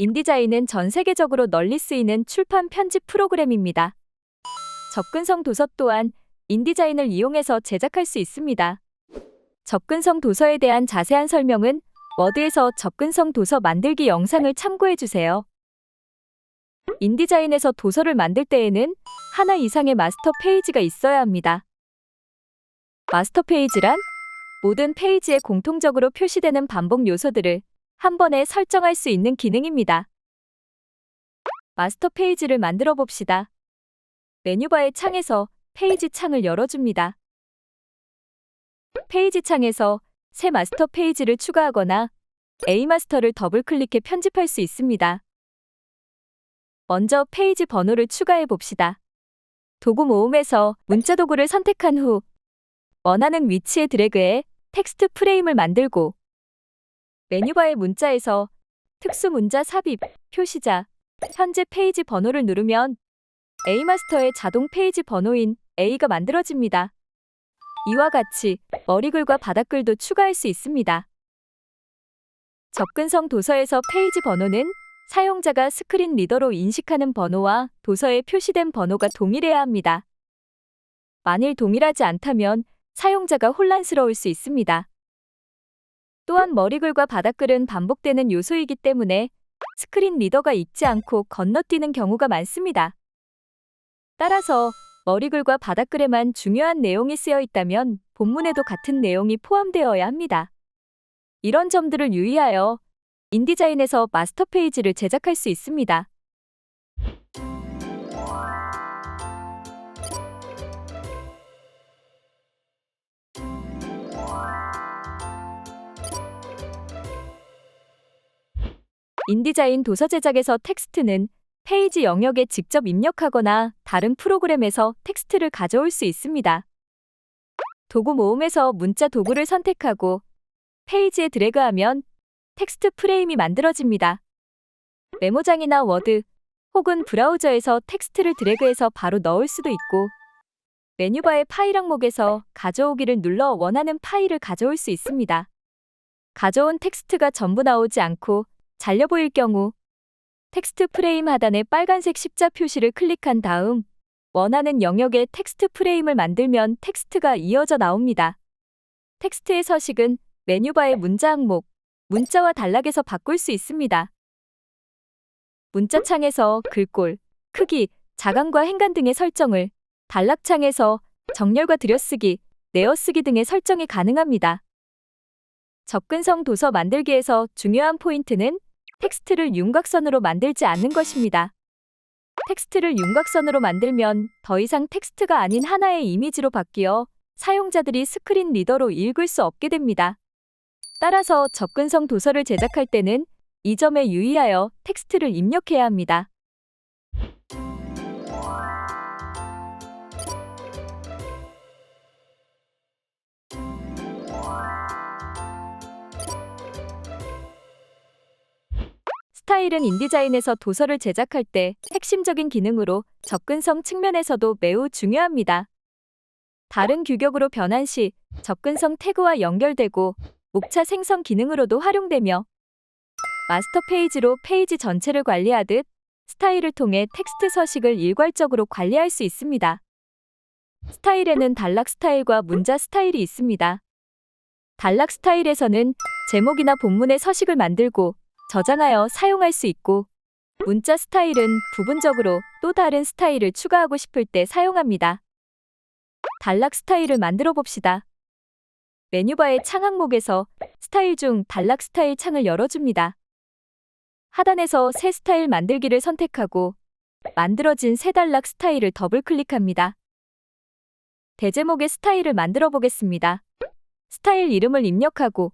인디자인은 전 세계적으로 널리 쓰이는 출판 편집 프로그램입니다. 접근성 도서 또한 인디자인을 이용해서 제작할 수 있습니다. 접근성 도서에 대한 자세한 설명은 워드에서 접근성 도서 만들기 영상을 참고해 주세요. 인디자인에서 도서를 만들 때에는 하나 이상의 마스터 페이지가 있어야 합니다. 마스터 페이지란 모든 페이지에 공통적으로 표시되는 반복 요소들을 한 번에 설정할 수 있는 기능입니다. 마스터 페이지를 만들어 봅시다. 메뉴바의 창에서 페이지 창을 열어줍니다. 페이지 창에서 새 마스터 페이지를 추가하거나 A 마스터를 더블 클릭해 편집할 수 있습니다. 먼저 페이지 번호를 추가해 봅시다. 도구 모음에서 문자 도구를 선택한 후 원하는 위치에 드래그해 텍스트 프레임을 만들고 메뉴바의 문자에서 특수 문자 삽입, 표시자, 현재 페이지 번호를 누르면 A마스터의 자동 페이지 번호인 A가 만들어집니다. 이와 같이 머리글과 바닥글도 추가할 수 있습니다. 접근성 도서에서 페이지 번호는 사용자가 스크린 리더로 인식하는 번호와 도서에 표시된 번호가 동일해야 합니다. 만일 동일하지 않다면 사용자가 혼란스러울 수 있습니다. 또한 머리글과 바닥글은 반복되는 요소이기 때문에 스크린 리더가 읽지 않고 건너뛰는 경우가 많습니다. 따라서 머리글과 바닥글에만 중요한 내용이 쓰여 있다면 본문에도 같은 내용이 포함되어야 합니다. 이런 점들을 유의하여 인디자인에서 마스터 페이지를 제작할 수 있습니다. 인디자인 도서 제작에서 텍스트는 페이지 영역에 직접 입력하거나 다른 프로그램에서 텍스트를 가져올 수 있습니다. 도구 모음에서 문자 도구를 선택하고 페이지에 드래그하면 텍스트 프레임이 만들어집니다. 메모장이나 워드 혹은 브라우저에서 텍스트를 드래그해서 바로 넣을 수도 있고 메뉴바의 파일 항목에서 가져오기를 눌러 원하는 파일을 가져올 수 있습니다. 가져온 텍스트가 전부 나오지 않고 잘려 보일 경우 텍스트 프레임 하단의 빨간색 십자 표시를 클릭한 다음 원하는 영역에 텍스트 프레임을 만들면 텍스트가 이어져 나옵니다. 텍스트의 서식은 메뉴바의 문자 항목, 문자와 단락에서 바꿀 수 있습니다. 문자 창에서 글꼴, 크기, 자강과 행간 등의 설정을, 단락 창에서 정렬과 들여쓰기, 내어쓰기 등의 설정이 가능합니다. 접근성 도서 만들기에서 중요한 포인트는 텍스트를 윤곽선으로 만들지 않는 것입니다. 텍스트를 윤곽선으로 만들면 더 이상 텍스트가 아닌 하나의 이미지로 바뀌어 사용자들이 스크린 리더로 읽을 수 없게 됩니다. 따라서 접근성 도서를 제작할 때는 이 점에 유의하여 텍스트를 입력해야 합니다. 스타일은 인디자인에서 도서를 제작할 때 핵심적인 기능으로 접근성 측면에서도 매우 중요합니다. 다른 규격으로 변환 시 접근성 태그와 연결되고 목차 생성 기능으로도 활용되며 마스터 페이지로 페이지 전체를 관리하듯 스타일을 통해 텍스트 서식을 일괄적으로 관리할 수 있습니다. 스타일에는 단락 스타일과 문자 스타일이 있습니다. 단락 스타일에서는 제목이나 본문의 서식을 만들고 저장하여 사용할 수 있고 문자 스타일은 부분적으로 또 다른 스타일을 추가하고 싶을 때 사용합니다. 단락 스타일을 만들어 봅시다. 메뉴바의 창 항목에서 스타일 중 단락 스타일 창을 열어줍니다. 하단에서 새 스타일 만들기를 선택하고 만들어진 새 단락 스타일을 더블 클릭합니다. 대제목의 스타일을 만들어 보겠습니다. 스타일 이름을 입력하고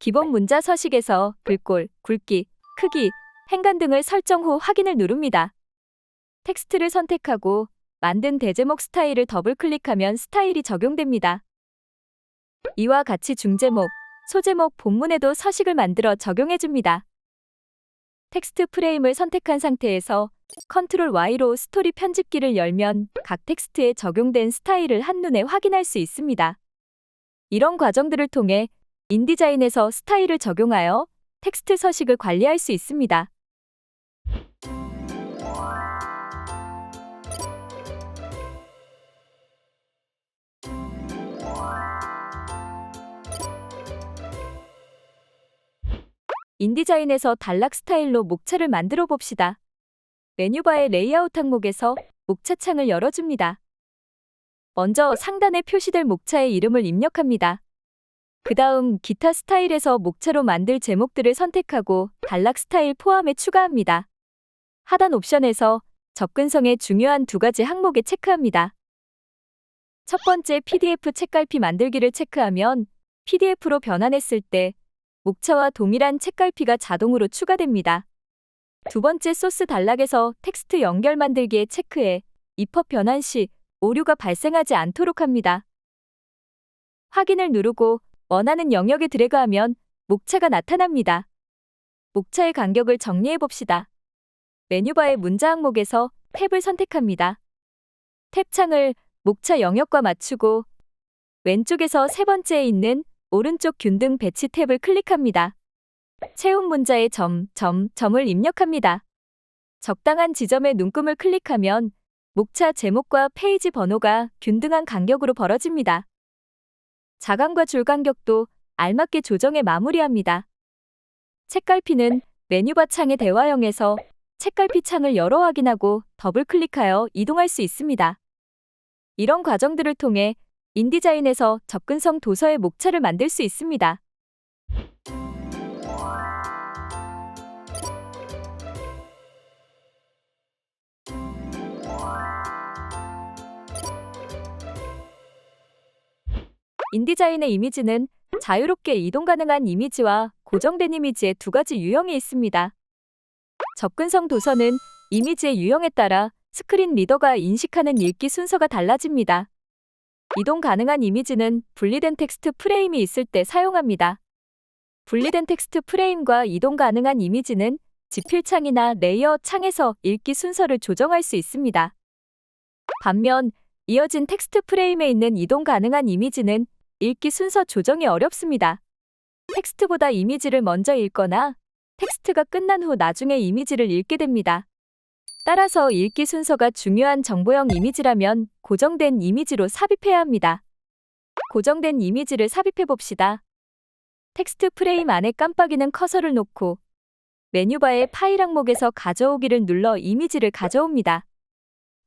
기본 문자 서식에서 글꼴, 굵기, 크기, 행간 등을 설정 후 확인을 누릅니다. 텍스트를 선택하고 만든 대제목 스타일을 더블 클릭하면 스타일이 적용됩니다. 이와 같이 중제목, 소제목 본문에도 서식을 만들어 적용해줍니다. 텍스트 프레임을 선택한 상태에서 컨트롤 Y로 스토리 편집기를 열면 각 텍스트에 적용된 스타일을 한눈에 확인할 수 있습니다. 이런 과정들을 통해 인디자인에서 스타일을 적용하여 텍스트 서식을 관리할 수 있습니다. 인디자인에서 단락 스타일로 목차를 만들어 봅시다. 메뉴바의 레이아웃 항목에서 목차 창을 열어줍니다. 먼저 상단에 표시될 목차의 이름을 입력합니다. 그 다음 기타 스타일에서 목차로 만들 제목들을 선택하고 단락 스타일 포함에 추가합니다. 하단 옵션에서 접근성의 중요한 두 가지 항목에 체크합니다. 첫 번째 PDF 책갈피 만들기를 체크하면 PDF로 변환했을 때 목차와 동일한 책갈피가 자동으로 추가됩니다. 두 번째 소스 단락에서 텍스트 연결 만들기에 체크해 입법 변환 시 오류가 발생하지 않도록 합니다. 확인을 누르고 원하는 영역에 드래그하면 목차가 나타납니다. 목차의 간격을 정리해 봅시다. 메뉴바의 문자 항목에서 탭을 선택합니다. 탭 창을 목차 영역과 맞추고 왼쪽에서 세 번째에 있는 오른쪽 균등 배치 탭을 클릭합니다. 채운 문자에 점, 점, 점을 입력합니다. 적당한 지점에 눈금을 클릭하면 목차 제목과 페이지 번호가 균등한 간격으로 벌어집니다. 자간과 줄 간격도 알맞게 조정해 마무리합니다. 책갈피는 메뉴바 창의 대화형에서 책갈피 창을 열어 확인하고 더블 클릭하여 이동할 수 있습니다. 이런 과정들을 통해 인디자인에서 접근성 도서의 목차를 만들 수 있습니다. 인디자인의 이미지는 자유롭게 이동 가능한 이미지와 고정된 이미지의 두 가지 유형이 있습니다. 접근성 도서는 이미지의 유형에 따라 스크린 리더가 인식하는 읽기 순서가 달라집니다. 이동 가능한 이미지는 분리된 텍스트 프레임이 있을 때 사용합니다. 분리된 텍스트 프레임과 이동 가능한 이미지는 지필창이나 레이어 창에서 읽기 순서를 조정할 수 있습니다. 반면 이어진 텍스트 프레임에 있는 이동 가능한 이미지는 읽기 순서 조정이 어렵습니다. 텍스트보다 이미지를 먼저 읽거나 텍스트가 끝난 후 나중에 이미지를 읽게 됩니다. 따라서 읽기 순서가 중요한 정보형 이미지라면 고정된 이미지로 삽입해야 합니다. 고정된 이미지를 삽입해 봅시다. 텍스트 프레임 안에 깜빡이는 커서를 놓고 메뉴바의 파일 항목에서 가져오기를 눌러 이미지를 가져옵니다.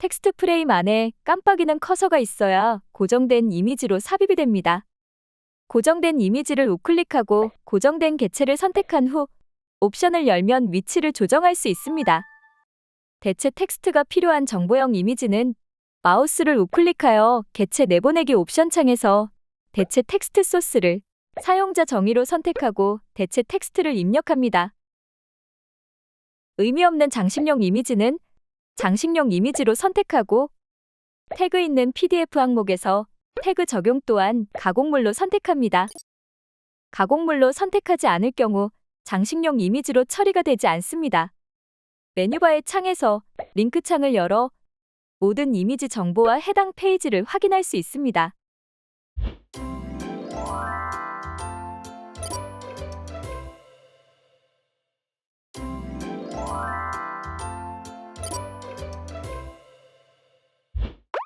텍스트 프레임 안에 깜빡이는 커서가 있어야 고정된 이미지로 삽입이 됩니다. 고정된 이미지를 우클릭하고 고정된 개체를 선택한 후 옵션을 열면 위치를 조정할 수 있습니다. 대체 텍스트가 필요한 정보형 이미지는 마우스를 우클릭하여 개체 내보내기 옵션 창에서 대체 텍스트 소스를 사용자 정의로 선택하고 대체 텍스트를 입력합니다. 의미 없는 장식용 이미지는 장식용 이미지로 선택하고 태그 있는 PDF 항목에서 태그 적용 또한 가공물로 선택합니다. 가공물로 선택하지 않을 경우 장식용 이미지로 처리가 되지 않습니다. 메뉴바의 창에서 링크 창을 열어 모든 이미지 정보와 해당 페이지를 확인할 수 있습니다.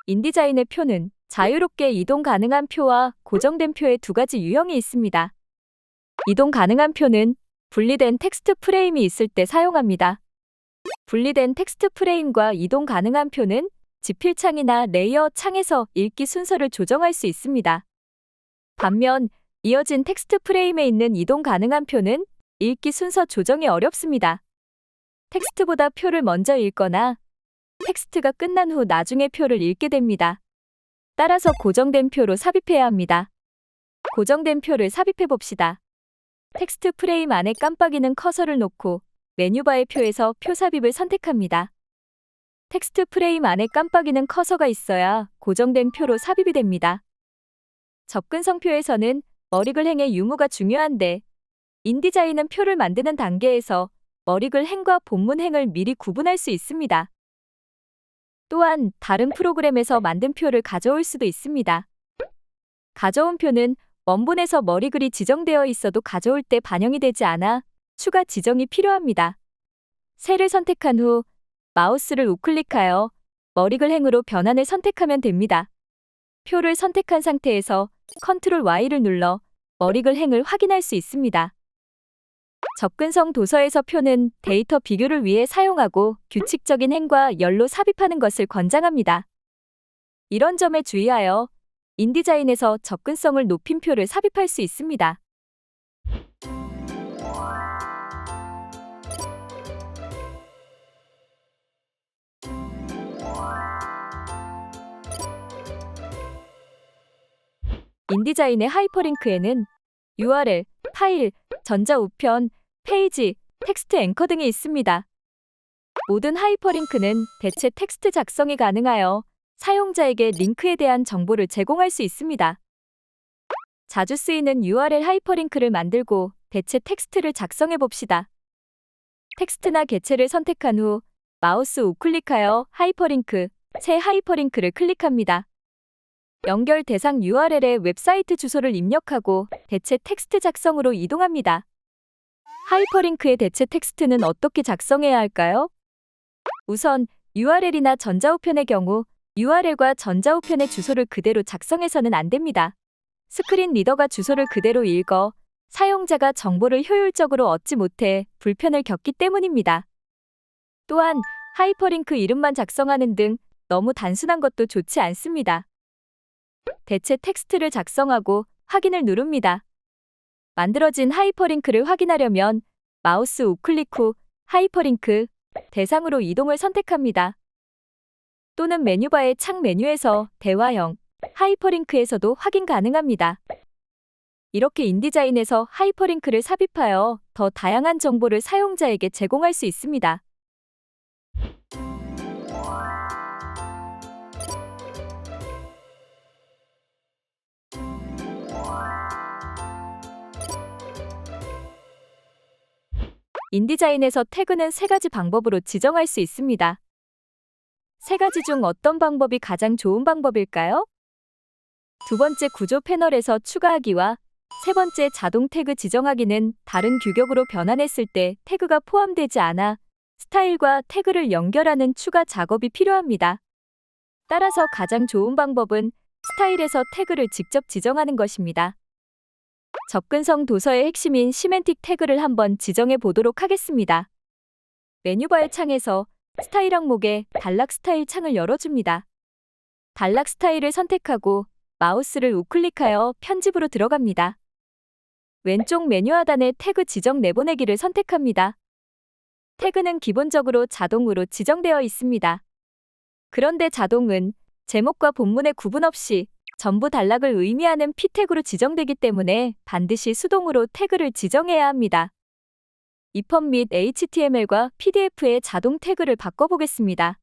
인디자인의 표는 자유롭게 이동 가능한 표와 고정된 표의 두 가지 유형이 있습니다. 이동 가능한 표는 분리된 텍스트 프레임이 있을 때 사용합니다. 분리된 텍스트 프레임과 이동 가능한 표는 지필창이나 레이어 창에서 읽기 순서를 조정할 수 있습니다. 반면 이어진 텍스트 프레임에 있는 이동 가능한 표는 읽기 순서 조정이 어렵습니다. 텍스트보다 표를 먼저 읽거나 텍스트가 끝난 후 나중에 표를 읽게 됩니다. 따라서 고정된 표로 삽입해야 합니다. 고정된 표를 삽입해 봅시다. 텍스트 프레임 안에 깜빡이는 커서를 놓고 메뉴바의 표에서 표 삽입을 선택합니다. 텍스트 프레임 안에 깜빡이는 커서가 있어야 고정된 표로 삽입이 됩니다. 접근성표에서는 머리글 행의 유무가 중요한데 인디자인은 표를 만드는 단계에서 머리글 행과 본문 행을 미리 구분할 수 있습니다. 또한 다른 프로그램에서 만든 표를 가져올 수도 있습니다. 가져온 표는 원본에서 머리글이 지정되어 있어도 가져올 때 반영이 되지 않아 추가 지정이 필요합니다. 셀을 선택한 후 마우스를 우클릭하여 머리글 행으로 변환을 선택하면 됩니다. 표를 선택한 상태에서 컨트롤 Y를 눌러 머리글 행을 확인할 수 있습니다. 접근성 도서에서 표는 데이터 비교를 위해 사용하고 규칙적인 행과 열로 삽입하는 것을 권장합니다. 이런 점에 주의하여 인디자인에서 접근성을 높인 표를 삽입할 수 있습니다. 인디자인의 하이퍼링크에는 URL, 파일, 전자우편, 페이지, 텍스트 앵커 등이 있습니다. 모든 하이퍼링크는 대체 텍스트 작성이 가능하여 사용자에게 링크에 대한 정보를 제공할 수 있습니다. 자주 쓰이는 URL 하이퍼링크를 만들고 대체 텍스트를 작성해 봅시다. 텍스트나 개체를 선택한 후 마우스 우클릭하여 하이퍼링크, 새 하이퍼링크를 클릭합니다. 연결 대상 URL에 웹사이트 주소를 입력하고 대체 텍스트 작성으로 이동합니다. 하이퍼링크의 대체 텍스트는 어떻게 작성해야 할까요? 우선 URL이나 전자우편의 경우 URL과 전자우편의 주소를 그대로 작성해서는 안 됩니다. 스크린 리더가 주소를 그대로 읽어 사용자가 정보를 효율적으로 얻지 못해 불편을 겪기 때문입니다. 또한 하이퍼링크 이름만 작성하는 등 너무 단순한 것도 좋지 않습니다. 대체 텍스트를 작성하고 확인을 누릅니다. 만들어진 하이퍼링크를 확인하려면 마우스 우클릭 후 하이퍼링크 대상으로 이동을 선택합니다. 또는 메뉴바의 창 메뉴에서 대화형 하이퍼링크에서도 확인 가능합니다. 이렇게 인디자인에서 하이퍼링크를 삽입하여 더 다양한 정보를 사용자에게 제공할 수 있습니다. 인디자인에서 태그는 세 가지 방법으로 지정할 수 있습니다. 세 가지 중 어떤 방법이 가장 좋은 방법일까요? 두 번째 구조 패널에서 추가하기와 세 번째 자동 태그 지정하기는 다른 규격으로 변환했을 때 태그가 포함되지 않아 스타일과 태그를 연결하는 추가 작업이 필요합니다. 따라서 가장 좋은 방법은 스타일에서 태그를 직접 지정하는 것입니다. 접근성 도서의 핵심인 시멘틱 태그를 한번 지정해 보도록 하겠습니다. 메뉴바의 창에서 스타일 항목에 단락 스타일 창을 열어줍니다. 단락 스타일을 선택하고 마우스를 우클릭하여 편집으로 들어갑니다. 왼쪽 메뉴 하단에 태그 지정 내보내기를 선택합니다. 태그는 기본적으로 자동으로 지정되어 있습니다. 그런데 자동은 제목과 본문의 구분 없이 전부 단락을 의미하는 p 태그로 지정되기 때문에 반드시 수동으로 태그를 지정해야 합니다. 이펀 및 HTML과 PDF의 자동 태그를 바꿔보겠습니다.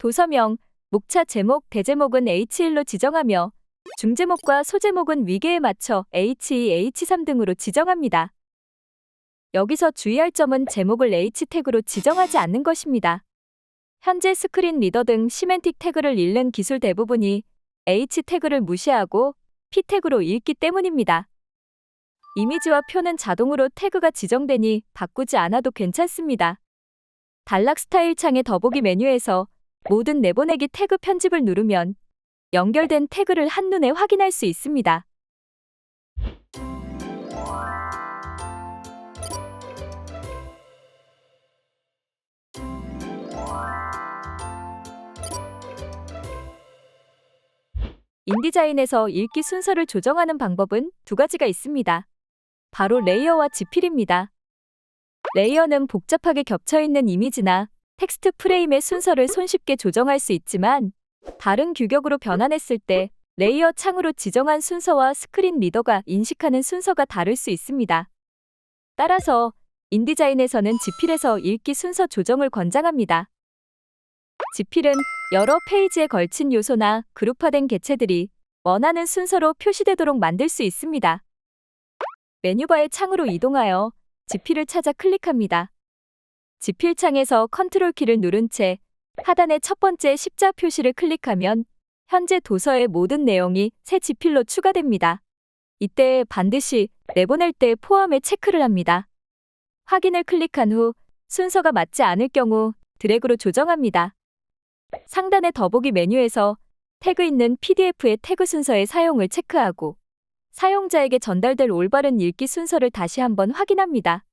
도서명, 목차 제목, 대제목은 H1로 지정하며 중제목과 소제목은 위계에 맞춰 H2, H3 등으로 지정합니다. 여기서 주의할 점은 제목을 H 태그로 지정하지 않는 것입니다. 현재 스크린 리더 등 시멘틱 태그를 읽는 기술 대부분이 H 태그를 무시하고 P 태그로 읽기 때문입니다. 이미지와 표는 자동으로 태그가 지정되니 바꾸지 않아도 괜찮습니다. 단락 스타일 창의 더보기 메뉴에서 모든 내보내기 태그 편집을 누르면 연결된 태그를 한눈에 확인할 수 있습니다. 인디자인에서 읽기 순서를 조정하는 방법은 두 가지가 있습니다. 바로 레이어와 지필입니다. 레이어는 복잡하게 겹쳐있는 이미지나 텍스트 프레임의 순서를 손쉽게 조정할 수 있지만 다른 규격으로 변환했을 때 레이어 창으로 지정한 순서와 스크린 리더가 인식하는 순서가 다를 수 있습니다. 따라서 인디자인에서는 지필에서 읽기 순서 조정을 권장합니다. 지필은 여러 페이지에 걸친 요소나 그룹화된 개체들이 원하는 순서로 표시되도록 만들 수 있습니다. 메뉴바의 창으로 이동하여 지필을 찾아 클릭합니다. 지필 창에서 컨트롤 키를 누른 채 하단의 첫 번째 십자 표시를 클릭하면 현재 도서의 모든 내용이 새 지필로 추가됩니다. 이때 반드시 내보낼 때 포함에 체크를 합니다. 확인을 클릭한 후 순서가 맞지 않을 경우 드래그로 조정합니다. 상단의 더보기 메뉴에서 태그 있는 PDF의 태그 순서의 사용을 체크하고 사용자에게 전달될 올바른 읽기 순서를 다시 한번 확인합니다.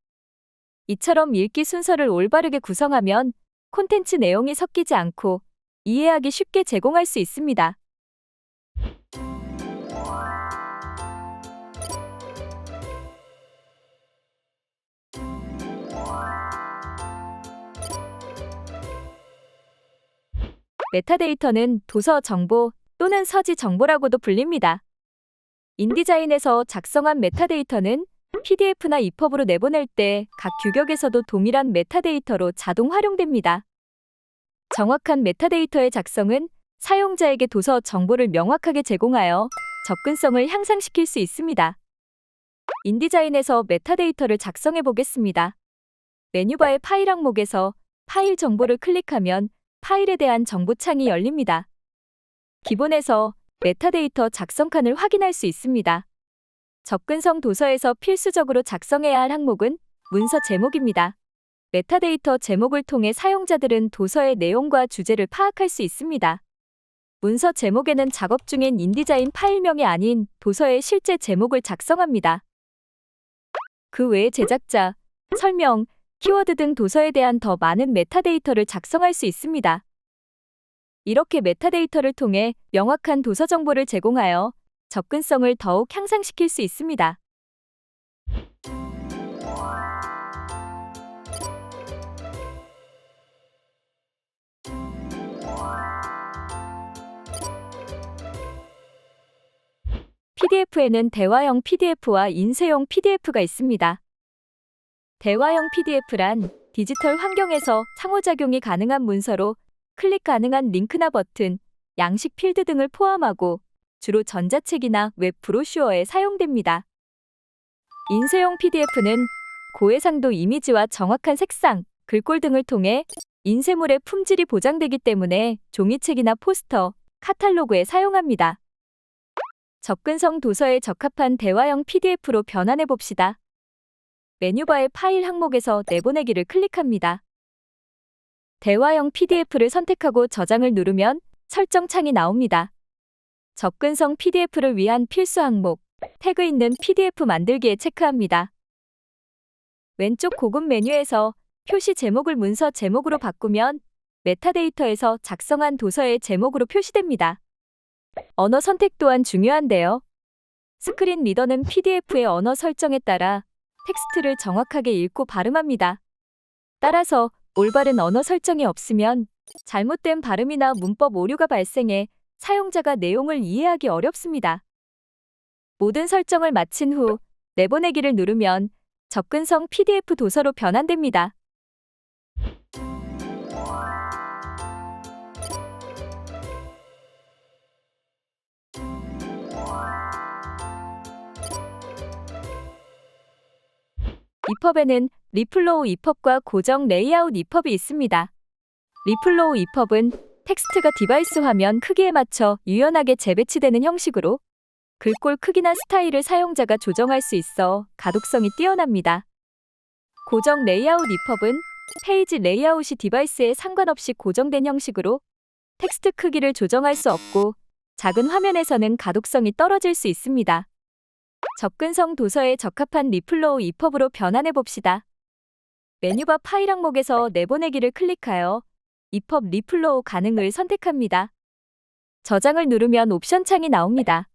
이처럼 읽기 순서를 올바르게 구성하면 콘텐츠 내용이 섞이지 않고 이해하기 쉽게 제공할 수 있습니다. 메타데이터는 도서 정보 또는 서지 정보라고도 불립니다. 인디자인에서 작성한 메타데이터는 PDF나 EPUB으로 내보낼 때 각 규격에서도 동일한 메타데이터로 자동 활용됩니다. 정확한 메타데이터의 작성은 사용자에게 도서 정보를 명확하게 제공하여 접근성을 향상시킬 수 있습니다. 인디자인에서 메타데이터를 작성해 보겠습니다. 메뉴바의 파일 항목에서 파일 정보를 클릭하면 파일에 대한 정보 창이 열립니다. 기본에서 메타데이터 작성 칸을 확인할 수 있습니다. 접근성 도서에서 필수적으로 작성해야 할 항목은 문서 제목입니다. 메타데이터 제목을 통해 사용자들은 도서의 내용과 주제를 파악할 수 있습니다. 문서 제목에는 작업 중인 인디자인 파일명이 아닌 도서의 실제 제목을 작성합니다. 그 외에 제작자, 설명, 키워드 등 도서에 대한 더 많은 메타데이터를 작성할 수 있습니다. 이렇게 메타데이터를 통해 명확한 도서 정보를 제공하여 접근성을 더욱 향상시킬 수 있습니다. PDF에는 대화형 PDF와 인쇄용 PDF가 있습니다. 대화형 PDF란 디지털 환경에서 상호작용이 가능한 문서로 클릭 가능한 링크나 버튼, 양식 필드 등을 포함하고 주로 전자책이나 웹 브로슈어에 사용됩니다. 인쇄용 PDF는 고해상도 이미지와 정확한 색상, 글꼴 등을 통해 인쇄물의 품질이 보장되기 때문에 종이책이나 포스터, 카탈로그에 사용합니다. 접근성 도서에 적합한 대화형 PDF로 변환해 봅시다. 메뉴바의 파일 항목에서 내보내기를 클릭합니다. 대화형 PDF를 선택하고 저장을 누르면 설정 창이 나옵니다. 접근성 PDF를 위한 필수 항목, 태그 있는 PDF 만들기에 체크합니다. 왼쪽 고급 메뉴에서 표시 제목을 문서 제목으로 바꾸면 메타데이터에서 작성한 도서의 제목으로 표시됩니다. 언어 선택 또한 중요한데요. 스크린 리더는 PDF의 언어 설정에 따라 텍스트를 정확하게 읽고 발음합니다. 따라서 올바른 언어 설정이 없으면 잘못된 발음이나 문법 오류가 발생해 사용자가 내용을 이해하기 어렵습니다. 모든 설정을 마친 후 내보내기를 누르면 접근성 PDF 도서로 변환됩니다. 이펍에는 리플로우 이펍과 고정 레이아웃 이펍이 있습니다. 리플로우 이펍은 텍스트가 디바이스 화면 크기에 맞춰 유연하게 재배치되는 형식으로 글꼴 크기나 스타일을 사용자가 조정할 수 있어 가독성이 뛰어납니다. 고정 레이아웃 이펍은 페이지 레이아웃이 디바이스에 상관없이 고정된 형식으로 텍스트 크기를 조정할 수 없고 작은 화면에서는 가독성이 떨어질 수 있습니다. 접근성 도서에 적합한 리플로우 이펍으로 변환해 봅시다. 메뉴바 파일 항목에서 내보내기를 클릭하여 이펍 리플로우 가능을 선택합니다. 저장을 누르면 옵션 창이 나옵니다.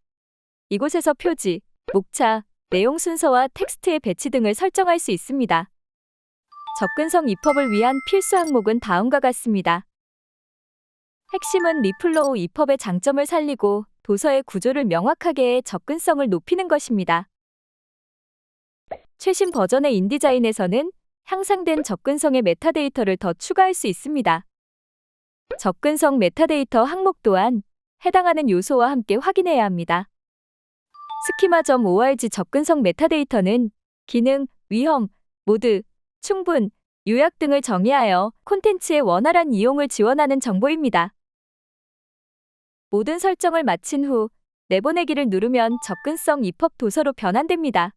이곳에서 표지, 목차, 내용 순서와 텍스트의 배치 등을 설정할 수 있습니다. 접근성 이펍을 위한 필수 항목은 다음과 같습니다. 핵심은 리플로우 이펍의 장점을 살리고 도서의 구조를 명확하게 해 접근성을 높이는 것입니다. 최신 버전의 인디자인에서는 향상된 접근성의 메타데이터를 더 추가할 수 있습니다. 접근성 메타데이터 항목 또한 해당하는 요소와 함께 확인해야 합니다. 스키마.org 접근성 메타데이터는 기능, 위험, 모드, 충분, 요약 등을 정의하여 콘텐츠의 원활한 이용을 지원하는 정보입니다. 모든 설정을 마친 후 내보내기를 누르면 접근성 입법 도서로 변환됩니다.